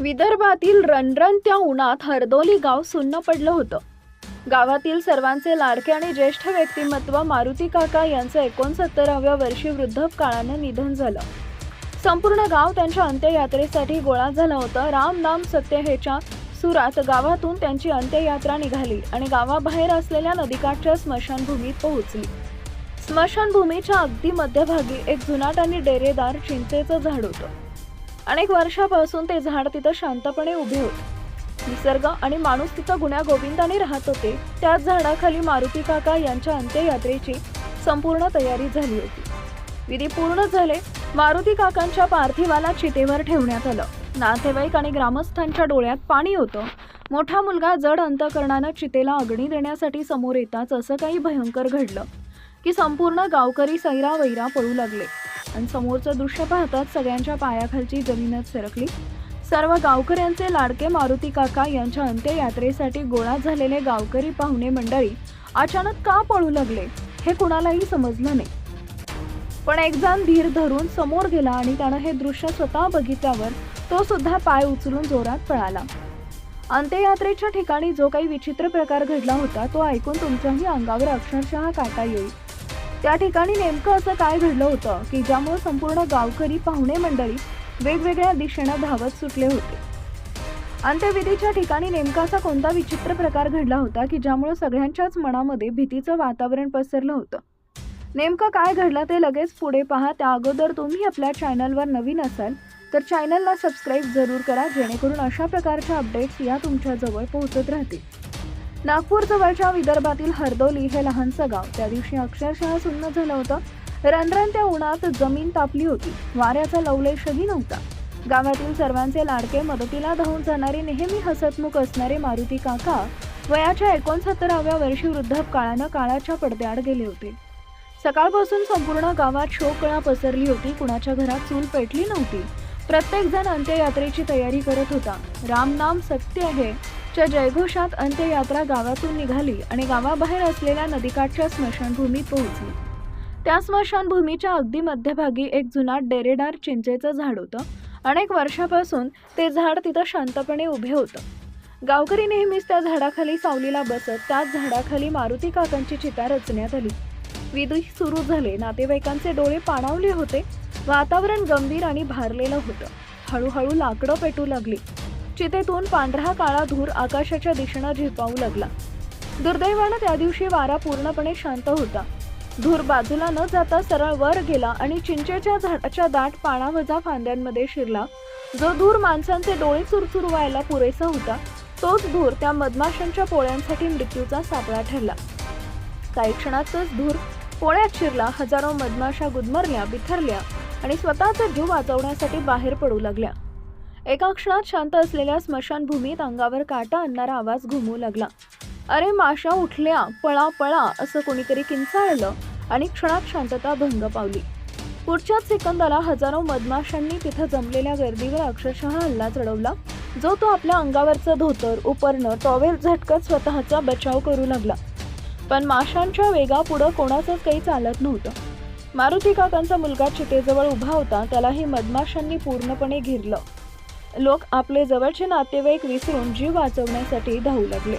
विदर्भातील रणरणत्या उन्हात हरदोली गाव सुन्न पडलं होतं. गावातील सर्वांचे लाडके आणि ज्येष्ठ व्यक्तिमत्व मारुती काका यांचं एकोणसत्तराव्या वर्षी वृद्धपकाळानं निधन झालं. संपूर्ण गाव त्यांच्या अंत्ययात्रेसाठी गोळा झालं होतं. राम नाम सत्य हेच्या सुरात गावातून त्यांची अंत्ययात्रा निघाली आणि गावाबाहेर असलेल्या नदीकाठच्या स्मशानभूमीत पोहोचली. स्मशानभूमीच्या अगदी मध्यभागी एक जुनाट आणि डेरेदार चिंचेचं झाड होतं. अनेक वर्षापासून ते झाड तिथं शांतपणे उभे होते. निसर्ग आणि माणूस तिथं गुण्या गोविंदाने राहत होते. त्याच झाडाखाली मारुती काका यांच्या अंत्ययात्रेची संपूर्ण तयारी झाली होती. विधी पूर्ण झाले मारुती काकांच्या पार्थिवाला चितेवर ठेवण्यात आलं. नातेवाईक आणि ग्रामस्थांच्या डोळ्यात पाणी होतं. मोठा मुलगा जड अंतकरणानं चितेला अग्नी देण्यासाठी समोर येताच असं काही भयंकर घडलं की संपूर्ण गावकरी सैरा वैरा पळू लागले. आणि समोरचं दृश्य पाहताच सगळ्यांच्या पायाखालची जमीनच सरकली. सर्व गावकऱ्यांचे लाडके मारुती काका यांच्या अंत्ययात्रेसाठी गोळा झालेले गावकरी पाहुणे मंडळी अचानक का पळू लागले हे कुणालाही समजलं नाही. पण एक जण धीर धरून समोर गेला आणि त्यानं हे दृश्य स्वतः बघितल्यावर तो सुद्धा पाय उचलून जोरात पळाला. अंत्ययात्रेच्या ठिकाणी जो काही विचित्र प्रकार घडला होता तो ऐकून तुमच्याही अंगावर अक्षरशः काटा येईल. त्या ठिकाणी नेमकं असं काय घडलं होतं की ज्यामुळे संपूर्ण गावकरी पाहुणे मंडळी वेगवेगळ्या दिशेनं धावत सुटले होते? अंत्यविधीच्या ठिकाणी नेमका असा कोणता विचित्र प्रकार घडला होता की ज्यामुळे सगळ्यांच्याच मनामध्ये भीतीचं वातावरण पसरलं होतं? नेमकं काय घडलं ते लगेच पुढे पहा. त्या अगोदर तुम्ही आपल्या चॅनलवर नवीन असाल तर चॅनलला सबस्क्राईब जरूर करा जेणेकरून अशा प्रकारच्या अपडेट्स या तुमच्याजवळ पोहोचत राहतील. नागपूर जवळच्या विदर्भातील हरदोली हे लहानसं गाव. त्या दिवशी अक्षरशः सुन्न झालं होतं. रणरणत्या उन्हात जमीन तापली होती. वाऱ्याचा लवलेशही नव्हता. गावातील सर्वांचे लाडके मदतीला धावून जाणारे नेहमी हसतमुख असणारे मारुती काका वयाच्या एकोणसत्तराव्या वर्षी वृद्धापकाळानं काळाच्या पडद्याआड गेले होते. सकाळपासून संपूर्ण गावात शोककळा पसरली होती. कुणाच्या घरात चूल पेटली नव्हती. प्रत्येक जण अंत्ययात्रेची तयारी करत होता. राम नाम सत्य आहे. च्या जयघोषात अंत्ययात्रा गावातून निघाली आणि गावाबाहेर असलेल्या नदीकाठच्या स्मशानभूमीत पोहोचली. त्या स्मशानभूमीच्या अगदी मध्यभागी एक जुनाट डेरेदार चिंचेचं झाड होतं. अनेक वर्षापासून ते झाड तिथं शांतपणे उभे होतं. गावकरी नेहमीच त्या झाडाखाली सावलीला बसत त्याच झाडाखाली मारुती काकांची चिता रचण्यात आली. विधी सुरू झाले नातेवाईकांचे डोळे पाणावले होते. वातावरण गंभीर आणि भारलेलं होतं. हळूहळू लाकडं पेटू लागली. चितेतून पांढरा काळा धूर आकाशाच्या दिशेनं झेपावू लागला. दुर्दैवानं त्या दिवशी वारा पूर्णपणे शांत होता. धूर बाजूला न जाता सरळ वर गेला आणि चिंचेच्या झाडाच्या दाट पानावजा फांद्यांमध्ये शिरला. जो धूर माणसांचे डोळे चुरचुर व्हायला पुरेसा होता तोच धूर त्या मधमाशांच्या पोळ्यांसाठी मृत्यूचा सापळा ठरला. काही क्षणातच धूर पोळ्यात शिरला हजारो मधमाशा गुदमरल्या बिथरल्या आणि स्वतःचा जीव वाचवण्यासाठी बाहेर पडू लागल्या. एका क्षणात शांत असलेल्या स्मशानभूमीत अंगावर काटा आणणारा आवाज घुमू लागला. अरे माशा उठल्या. पळा पळा असं कोणीतरी किंचाळलं आणि क्षणात शांतता भंग पावली. पुढच्याच सेकंदाला हजारो मधमाशांनी तिथं जमलेल्या गर्दीवर अक्षरशः हल्ला चढवला जो तो आपल्या अंगावरचं धोतर उपरणं टॉवेल झटकत स्वतःचा बचाव करू लागला. पण माशांच्या वेगापुढं कोणाचंच काही चालत नव्हतं. मारुती काकांचा मुलगा चितेजवळ उभा होता त्यालाही मधमाशांनी पूर्णपणे घेरलं. लोक आपले जवळचे नातेवाईक विसरून जीव वाचवण्यासाठी धावू लागले.